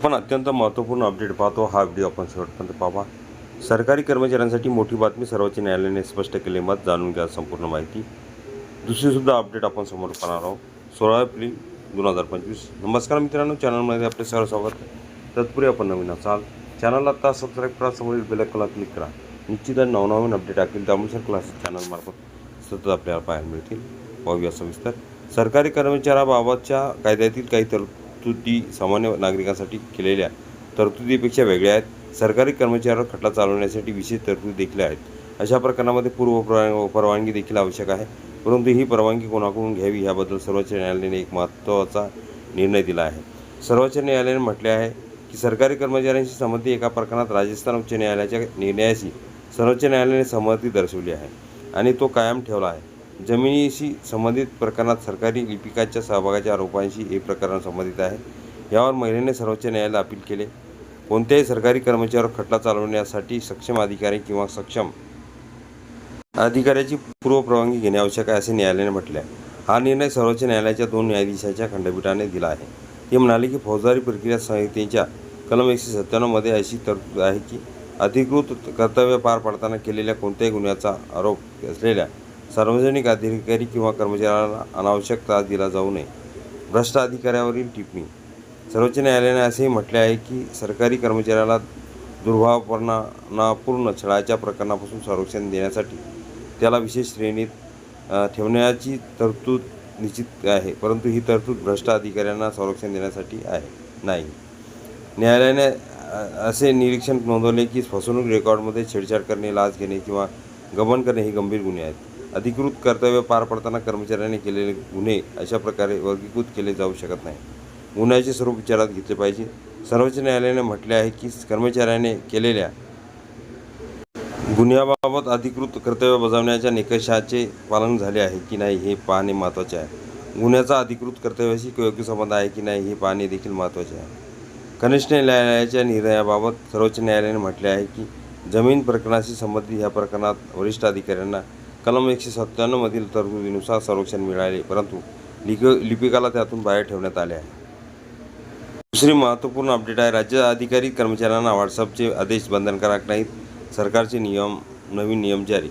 आपण अत्यंत महत्त्वपूर्ण अपडेट पाहतो हा व्हिडिओ आपण शेवटपर्यंत पाहा सरकारी कर्मचाऱ्यांसाठी मोठी बातमी सर्वोच्च न्यायालयाने स्पष्ट केले मत जाणून घ्या संपूर्ण माहिती. दुसरीसुद्धा अपडेट आपण समोर पाहणार आहोत. सोळा एप्रिल दोन हजार पंचवीस. नमस्कार मित्रांनो चॅनलमध्ये आपले सर्व स्वागत. तत्पूर्वी आपण नवीन असाल चॅनलला आता सबस्क्राईब करा समोरील बेलकला क्लिक करा. निश्चित नवनवीन अपडेट टाकेल त्यानुसार क्लास चॅनलमार्फत सतत आपल्याला पाहायला मिळतील. पाहूया सविस्तर. सरकारी कर्मचाऱ्याबाबतच्या कायद्यातील काही तर तरतुदी सामान्य नागरिकांसाठी केलेल्या तरतुदीपेक्षा वेगळ्या आहेत. सरकारी कर्मचाऱ्यावर खटला चालवण्यासाठी विशेष तरतुदी देखील आहेत. अशा प्रकरणामध्ये पूर्व परवा- परवानगी देखील आवश्यक आहे. परंतु ही परवानगी कोणाकडून घ्यावी याबद्दल सर्वोच्च न्यायालयाने एक महत्त्वाचा निर्णय दिला आहे. सर्वोच्च न्यायालयाने म्हटले आहे की सरकारी कर्मचाऱ्यांशी संबंधित एका प्रकरणात राजस्थान उच्च न्यायालयाच्या निर्णयाशी सर्वोच्च न्यायालयाने सहमती दर्शवली आहे आणि तो कायम ठेवला आहे. जमिनीशी संबंधित प्रकरणात सरकारी लिपिकाच्या सहभागाच्या आरोपांशी हे प्रकरण संबंधित आहे. यावर महिलेने सर्वोच्च न्यायालयात अपील केले. कोणत्याही सरकारी कर्मचाऱ्यावर खटला चालवण्यासाठी सक्षम अधिकारी किंवा सक्षम अधिकाऱ्याची पूर्वपरवानगी घेणे आवश्यक आहे असे न्यायालयाने म्हटले आहे. हा निर्णय सर्वोच्च न्यायालयाच्या दोन न्यायाधीशाच्या खंडपीठाने दिला आहे. ते म्हणाले की फौजदारी प्रक्रिया संहितेच्या कलम एकशे सत्त्याण्णवमध्ये अशी तरतूद आहे की अधिकृत कर्तव्य पार पाडताना केलेल्या कोणत्याही गुन्ह्याचा आरोप असलेल्या सार्वजनिक अधिकारी किंवा कर्मचाऱ्यांना अनावश्यक त्रास दिला जाऊ नये. भ्रष्ट अधिकाऱ्यावरील टिप्पणी. सर्वोच्च न्यायालयाने असेही म्हटले आहे की सरकारी कर्मचाऱ्याला दुर्भावनापूर्ण छळाच्या प्रकरणापासून संरक्षण देण्यासाठी त्याला विशेष श्रेणीत ठेवण्याची तरतूद निश्चित आहे परंतु ही तरतूद भ्रष्ट अधिकाऱ्यांना संरक्षण देण्यासाठी आहे नाही. न्यायालयाने असे निरीक्षण नोंदवले की फसवणूक रेकॉर्डमध्ये छेडछाड करणे लाच घेणे किंवा गमन करणे हे गंभीर गुन्हे आहेत. अधिकृत कर्तव्य पार पडताना कर्मचाऱ्याने केलेले गुन्हे अशा प्रकारे वर्गीकृत केले जाऊ शकत नाही. गुन्ह्याचे स्वरूप विचारात घेतले पाहिजे. सर्वोच्च न्यायालयाने म्हटले आहे की कर्मचाऱ्याने केलेल्या गुन्ह्याबाबत अधिकृत कर्तव्य बजावण्याच्या निकषाचे पालन झाले आहे की नाही हे पाहणे महत्त्वाचे आहे. गुन्ह्याचा अधिकृत कर्तव्याशी योग्य संबंध आहे की नाही हे पाहणे देखील महत्त्वाचे आहे. कनिष्ठ न्यायालयाच्या निर्णयाबाबत सर्वोच्च न्यायालयाने म्हटले आहे की जमीन प्रकरणाशी संबंधित ह्या प्रकरणात वरिष्ठ अधिकाऱ्यांना कलम एकशे सत्त्याण्णवमधील तरतुदीनुसार संरक्षण मिळाले परंतु लिक लिपिकाला त्यातून बाहेर ठेवण्यात आले आहे. दुसरी महत्त्वपूर्ण अपडेट आहे राज्य अधिकारी कर्मचाऱ्यांना व्हॉट्सअपचे आदेश बंधनकारक नाहीत सरकारचे नियम नवीन नियम जारी.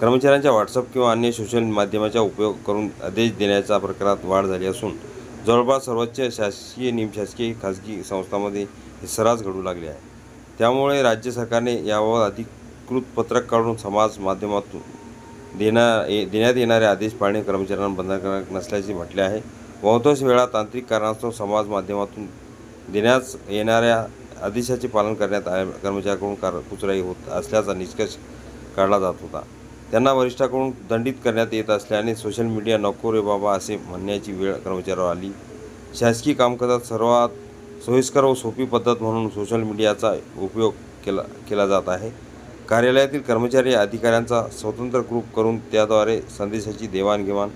कर्मचाऱ्यांच्या व्हॉट्सअप किंवा अन्य सोशल माध्यमाचा उपयोग करून आदेश देण्याच्या प्रकारात वाढ झाली असून जवळपास सर्वोच्च शासकीय निमशासकीय खाजगी संस्थांमध्ये हे सर्रास घडू लागले आहे. त्यामुळे राज्य सरकारने याबाबत अधिकृत पत्रक काढून समाज माध्यमातून देण्या ए देण्यात येणारे आदेश पाळणे कर्मचाऱ्यांना बंधनकारक नसल्याचे म्हटले आहे. बहुतांश वेळा तांत्रिक कारणास्तव समाज माध्यमातून देण्यास येणाऱ्या आदेशाचे पालन करण्यात आ- कर्मचाऱ्याकडून कार कुचराई होत असल्याचा निष्कर्ष काढला जात होता. त्यांना वरिष्ठाकडून दंडित करण्यात येत असल्याने सोशल मीडिया नको रे बाबा असे म्हणण्याची वेळ कर्मचाऱ्यावर आली. शासकीय कामकाजात सर्वात सोयीस्कर व सोपी पद्धत म्हणून सोशल मीडियाचा उपयोग केला केला जात आहे. कार्यालयातील कर्मचारी अधिकाऱ्यांचा स्वतंत्र ग्रुप करून त्याद्वारे संदेशाची देवाणघेवाण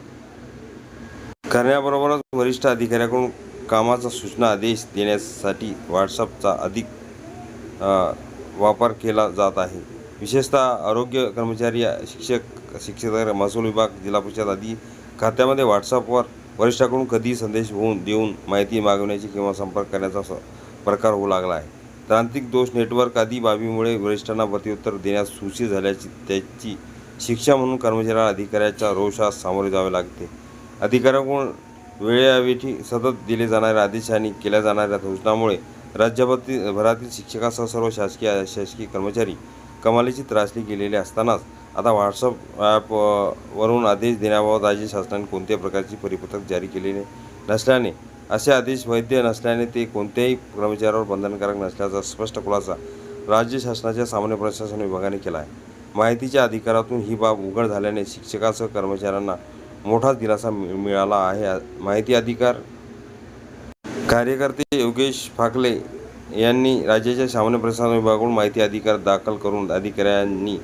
करण्याबरोबरच वरिष्ठ अधिकाऱ्याकडून कामाचा सूचना आदेश देण्यासाठी व्हॉट्सअपचा अधिक वापर केला जात आहे. विशेषतः आरोग्य कर्मचारी शिक्षक शिक्षक महसूल विभाग जिल्हा परिषद आदी खात्यामध्ये व्हॉट्सअपवर वरिष्ठाकडून कधीही संदेश होऊन देऊन माहिती मागवण्याची किंवा संपर्क करण्याचा स- प्रकार होऊ लागला आहे. तांत्रिक दोष नेटवर्क आदी बाबीमुळे वरिष्ठांना प्रत्युत्तर देण्यास सुशी झाल्याची त्याची शिक्षा म्हणून कर्मचाऱ्याला अधिकाऱ्याच्या रोषास सामोरे जावे लागते. अधिकाऱ्याकडून वेळेवेठी सतत दिले जाणाऱ्या आदेश आणि केल्या जाणाऱ्या सूचनामुळे राज्यभरातील भरातील शिक्षकासह सर्व शासकीय अशासकीय कर्मचारी कमालीची त्रासली गेलेले असतानाच आता व्हॉट्सअप ॲप वरून आदेश देण्याबाबत राज्य शासनाने कोणत्याही प्रकारची परिपत्रक जारी केलेले नसल्याने असे आदेश वैध नसल्याने ते कोणत्याही कर्मचाऱ्यावर बंधनकारक नसल्याचा स्पष्ट खुलासा राज्य शासनाच्या सामान्य प्रशासन विभागाने केला आहे. माहितीच्या अधिकारातून ही बाब उघड झाल्याने शिक्षकासह कर्मचाऱ्यांना मोठा दिलासा मि- मिळाला आहे. माहिती अधिकार कार्यकर्ते योगेश फाकले यांनी राज्याच्या सामान्य प्रशासन विभागाकडून माहिती अधिकार दाखल करून अधिकाऱ्यांनी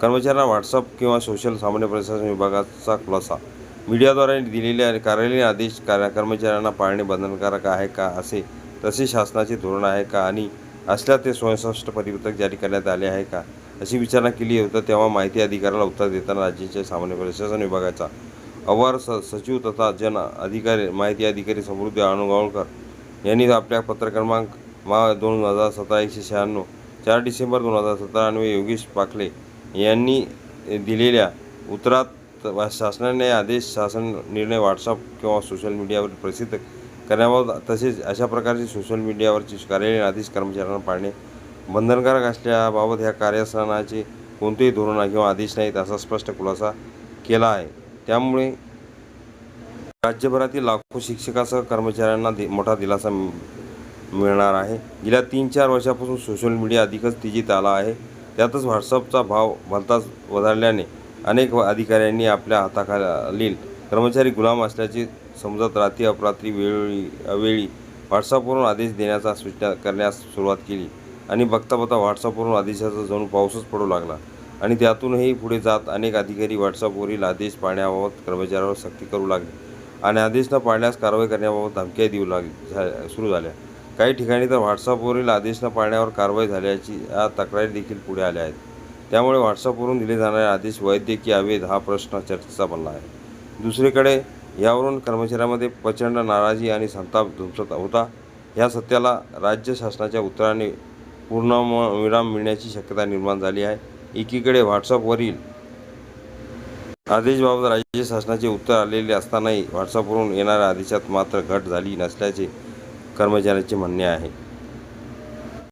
कर्मचाऱ्यांना व्हॉट्सअप किंवा सोशल सामान्य प्रशासन विभागाचा खुलासा मीडियाद्वारे दिलेल्या कार्यालयीन आदेश कार्य कर्मचाऱ्यांना पाळणे बंधनकारक आहे का असे तसे शासनाचे धोरण आहे का आणि असल्या ते स्वयंसष्ट परिपत्रक जारी करण्यात आले आहे का अशी विचारणा केली होती तेव्हा माहिती अधिकाऱ्याला उत्तर देताना राज्याच्या सामान्य प्रशासन विभागाचा अवर स सचिव तथा जन अधिकारी माहिती अधिकारी समृद्धी अणुगावकर यांनी आपल्या पत्र क्रमांक मा दोन हजार सतरा एकशे शहाण्णव चार डिसेंबर दोन हजार सतरा अन्वये योगेश पाखले यांनी दिलेल्या उत्तरात तर शासनाने आदेश शासन निर्णय व्हॉट्सअप किंवा सोशल मीडियावर प्रसिद्ध करण्याबाबत तसेच अशा प्रकारचे सोशल मीडियावरचे कार्यालयीन आदेश कर्मचाऱ्यांना पाळणे बंधनकारक असल्याबाबत ह्या कार्यासनाचे कोणतेही धोरण किंवा आदेश नाहीत असा स्पष्ट खुलासा केला आहे. त्यामुळे राज्यभरातील लाखो शिक्षकासह कर्मचाऱ्यांना दि मोठा दिलासा मिळणार आहे. गेल्या तीन चार वर्षापासून सोशल मीडिया अधिकच तेजीत आला आहे. त्यातच व्हॉट्सअपचा भाव भलताच वधारल्याने अनेक अधिकाऱ्यांनी आपल्या हाताखालील कर्मचारी गुलाम असल्याचे समजत रात्री अपरात्री वेळोवेळी अवेळी व्हॉट्सअपवरून आदेश देण्याचा सूचना करण्यास सुरुवात केली आणि बघता बघता व्हॉट्सअपवरून आदेशाचा जणू पाऊसच पडू लागला आणि त्यातूनही पुढे जात अनेक अधिकारी व्हॉट्सअपवरील आदेश पाळण्याबाबत कर्मचाऱ्यावर सक्ती करू लागले आणि आदेश न पाळण्यास कारवाई करण्याबाबत धमक्या देऊ लागली झा सुरू झाल्या. काही ठिकाणी तर व्हॉट्सअपवरील आदेश न पाळण्यावर कारवाई झाल्याची या तक्रारी देखील पुढे आल्या आहेत. त्यामुळे व्हॉट्सअपवरून दिले जाणारे आदेश वैद्यकीय की अवैध हा प्रश्न चर्चेचा बनला आहे. दुसरीकडे यावरून कर्मचाऱ्यांमध्ये प्रचंड नाराजी आणि संताप धुमसत होता. ह्या सत्याला राज्य शासनाच्या उत्तराने पूर्ण विराम मिळण्याची शक्यता निर्माण झाली आहे. एकीकडे व्हॉट्सअपवरील आदेशबाबत राज्य शासनाचे उत्तर आलेले असतानाही व्हॉट्सअपवरून येणाऱ्या आदेशात मात्र घट झाली नसल्याचे कर्मचाऱ्यांचे म्हणणे आहे.